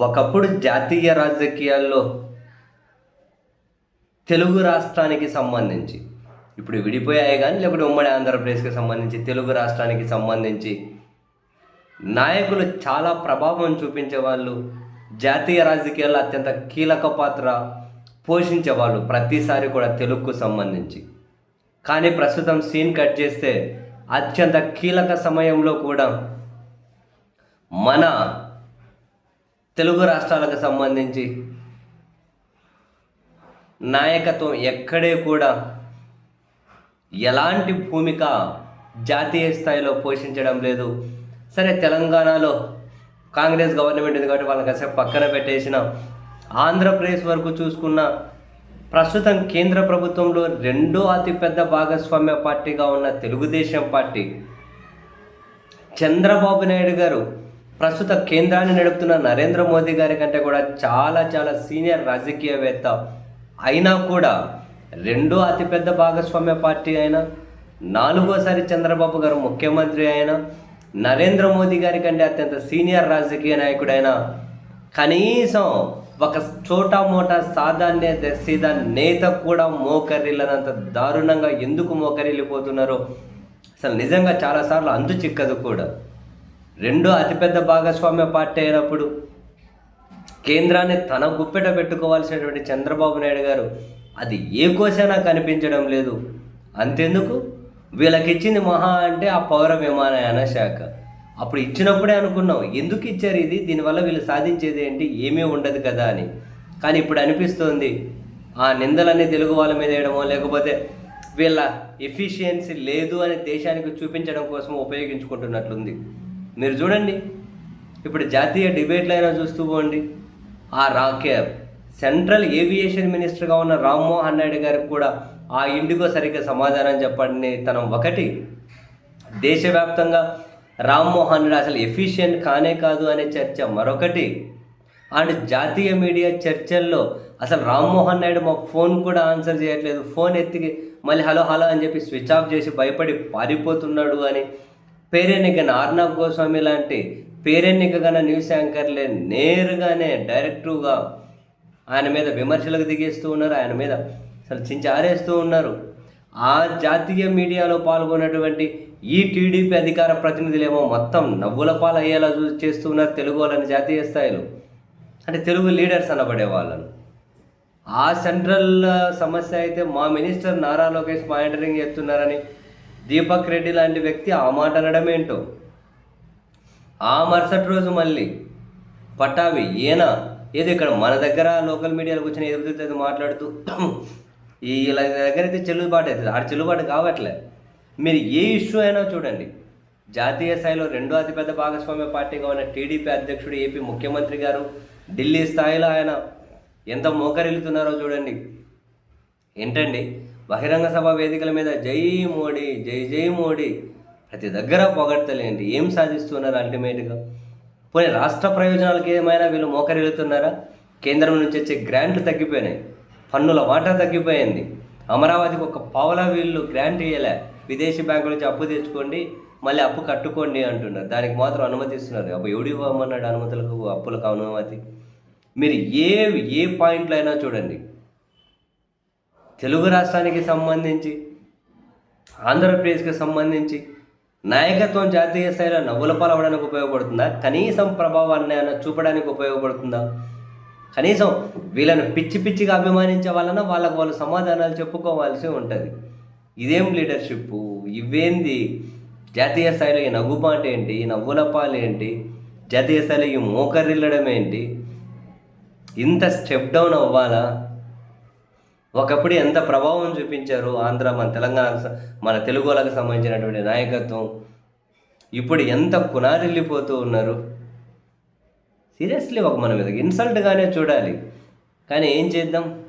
ఒకప్పుడు జాతీయ రాజకీయాల్లో తెలుగు రాష్ట్రానికి సంబంధించి ఇప్పుడు విడిపోయాయి కానీ లేకపోతే ఉమ్మడి ఆంధ్రప్రదేశ్కి సంబంధించి తెలుగు రాష్ట్రానికి సంబంధించి నాయకులు చాలా ప్రభావం చూపించే వాళ్ళు జాతీయ రాజకీయాల్లో అత్యంత కీలక పాత్ర పోషించేవాళ్ళు ప్రతిసారి కూడా తెలుగుకు సంబంధించి. కానీ ప్రస్తుతం సీన్ కట్ చేస్తే అత్యంత కీలక సమయంలో కూడా మన తెలుగు రాష్ట్రాలకు సంబంధించి నాయకత్వం ఎక్కడే కూడా ఎలాంటి భూమిక జాతీయ స్థాయిలో పోషించడం లేదు. సరే తెలంగాణలో కాంగ్రెస్ గవర్నమెంట్ ఉంది కాబట్టి వాళ్ళని కాసేపు పక్కన పెట్టేసిన ఆంధ్రప్రదేశ్ వరకు చూసుకున్న ప్రస్తుతం కేంద్ర ప్రభుత్వంలో రెండో అతిపెద్ద భాగస్వామ్య పార్టీగా ఉన్న తెలుగుదేశం పార్టీ చంద్రబాబు నాయుడు గారు ప్రస్తుత కేంద్రాన్ని నడుపుతున్న నరేంద్ర మోదీ గారి కంటే కూడా చాలా చాలా సీనియర్ రాజకీయవేత్త అయినా కూడా రెండో అతిపెద్ద భాగస్వామ్య పార్టీ అయినా నాలుగోసారి చంద్రబాబు గారు ముఖ్యమంత్రి అయినా నరేంద్ర మోదీ గారి కంటే అత్యంత సీనియర్ రాజకీయ నాయకుడైన కనీసం ఒక చోటా మోటా సాధాన్య సీదా నేత కూడా మోకరిల్లనంత దారుణంగా ఎందుకు మోకరిల్లిపోతున్నారో అసలు నిజంగా చాలాసార్లు అంతు చిక్కదు కూడా. రెండో అతిపెద్ద భాగస్వామ్య పార్టీ అయినప్పుడు కేంద్రాన్ని తన గుప్పెట పెట్టుకోవాల్సినటువంటి చంద్రబాబు నాయుడు గారు అది ఏ కోసైనా కనిపించడం లేదు. అంతెందుకు? వీళ్ళకి ఇచ్చింది మహా అంటే ఆ పౌర విమానయాన శాఖ. అప్పుడు ఇచ్చినప్పుడే అనుకున్నాం ఎందుకు ఇచ్చారు ఇది? దీనివల్ల వీళ్ళు సాధించేది ఏంటి? ఏమీ ఉండదు కదా అని. కానీ ఇప్పుడు అనిపిస్తోంది ఆ నిందలన్నీ తెలుగు వాళ్ళ మీద వేయడమో లేకపోతే వీళ్ళ ఎఫిషియన్సీ లేదు అని దేశానికి చూపించడం కోసం ఉపయోగించుకుంటున్నట్లుంది. మీరు చూడండి. ఇప్పుడు జాతీయ డిబేట్లు అయినా చూస్తూ పోండి. ఆ రాకే సెంట్రల్ ఏవియేషన్ మినిస్టర్గా ఉన్న రామ్మోహన్ నాయుడు గారికి కూడా ఆ ఇండిగో సరిగ్గా సమాధానం చెప్పండి తనం ఒకటి. దేశవ్యాప్తంగా రామ్మోహన్ నాయుడు అసలు ఎఫిషియెంట్ కానే కాదు అనే చర్చ మరొకటి. అండ్ జాతీయ మీడియా చర్చల్లో అసలు రామ్మోహన్ నాయుడు మా ఫోన్ కూడా ఆన్సర్ చేయట్లేదు. ఫోన్ ఎత్తికి మళ్ళీ హలో హలో అని చెప్పి స్విచ్ ఆఫ్ చేసి భయపడి పారిపోతున్నాడు అని పేరెన్నిక ఆర్నాబ్ గోస్వామి లాంటి పేరెన్నిక గన న్యూస్ యాంకర్లే నేరుగానే డైరెక్టుగా ఆయన మీద విమర్శలకు దిగేస్తూ ఉన్నారు. ఆయన మీద అసలు చించారేస్తూ ఉన్నారు. ఆ జాతీయ మీడియాలో పాల్గొన్నటువంటి ఈ టీడీపీ అధికార ప్రతినిధులేమో మొత్తం నవ్వుల పాలు అయ్యేలా చూ చేస్తూ ఉన్నారు తెలుగు వాళ్ళని జాతీయ స్థాయిలో. అంటే తెలుగు లీడర్స్ అనబడే వాళ్ళను. ఆ సెంట్రల్ సమస్య అయితే మా మినిస్టర్ నారా లోకేష్ మానిటరింగ్ చేస్తున్నారని దీపక్ రెడ్డి లాంటి వ్యక్తి ఆ మాట అనడం ఏంటో? ఆ మరుసటి రోజు మళ్ళీ పట్టాభి ఈయన ఏదో ఇక్కడ మన దగ్గర లోకల్ మీడియాలో వచ్చిన ఎదుగుతుంది మాట్లాడుతూ ఈ ఇలా దగ్గర అయితే చెల్లుబాటు అవుతుంది ఆడ చెల్లుబాటు కావట్లే. మీరు ఏ ఇష్యూ అయినా చూడండి. జాతీయ స్థాయిలో రెండో అతిపెద్ద భాగస్వామ్య పార్టీగా ఉన్న టీడీపీ అధ్యక్షుడు ఏపీ ముఖ్యమంత్రి గారు ఢిల్లీ స్థాయిలో ఆయన ఎంత మోకరిల్లుతున్నారో చూడండి. ఏంటండి? బహిరంగ సభ వేదికల మీద జై మోడీ జై జై మోడీ ప్రతి దగ్గర పొగడ్తలేండి ఏం సాధిస్తున్నారు అల్టిమేట్గా? పోనీ రాష్ట్ర ప్రయోజనాలకి ఏమైనా వీళ్ళు మోకరిల్లుతున్నారా? కేంద్రం నుంచి వచ్చే గ్రాంట్లు తగ్గిపోయినాయి. పన్నుల వాటా తగ్గిపోయింది. అమరావతికి ఒక పావలా వీళ్ళు గ్రాంట్ ఇవ్వలే విదేశీ బ్యాంకుల నుంచి అప్పు తెచ్చుకోండి మళ్ళీ అప్పు కట్టుకోండి అంటున్నారు. దానికి మాత్రం అనుమతిస్తున్నారు. అప్పుడు ఎవడు ఇవ్వమన్నాడు అనుమతులకు అప్పులకు అనుమతి? మీరు ఏ ఏ పాయింట్లో అయినా చూడండి. తెలుగు రాష్ట్రానికి సంబంధించి ఆంధ్రప్రదేశ్కి సంబంధించి నాయకత్వం జాతీయ స్థాయిలో నవ్వుల పాలవడానికి ఉపయోగపడుతుందా? కనీసం ప్రభావాన్ని చూపడానికి ఉపయోగపడుతుందా? కనీసం వీళ్ళని పిచ్చి పిచ్చిగా అభిమానించే వాళ్ళన వాళ్ళకు వాళ్ళు సమాధానాలు చెప్పుకోవాల్సి ఉంటుంది. ఇదేం లీడర్షిప్ ఇవేంది? జాతీయ స్థాయిలో ఈ నవ్వుపాట ఏంటి? ఈ నవ్వులపాలు ఏంటి? జాతీయ స్థాయిలో ఈ మోకరిల్లడం ఏంటి? ఇంత స్టెప్ డౌన్ అవ్వాలా? ఒకప్పుడు ఎంత ప్రభావం చూపించారు ఆంధ్ర మన తెలంగాణ మన తెలుగు వాళ్ళకి సంబంధించినటువంటి నాయకత్వం. ఇప్పుడు ఎంత కునారిల్లిపోతూ ఉన్నారు. సీరియస్లీ ఒక మన మీద ఇన్సల్ట్గానే చూడాలి. కానీ ఏం చేద్దాం?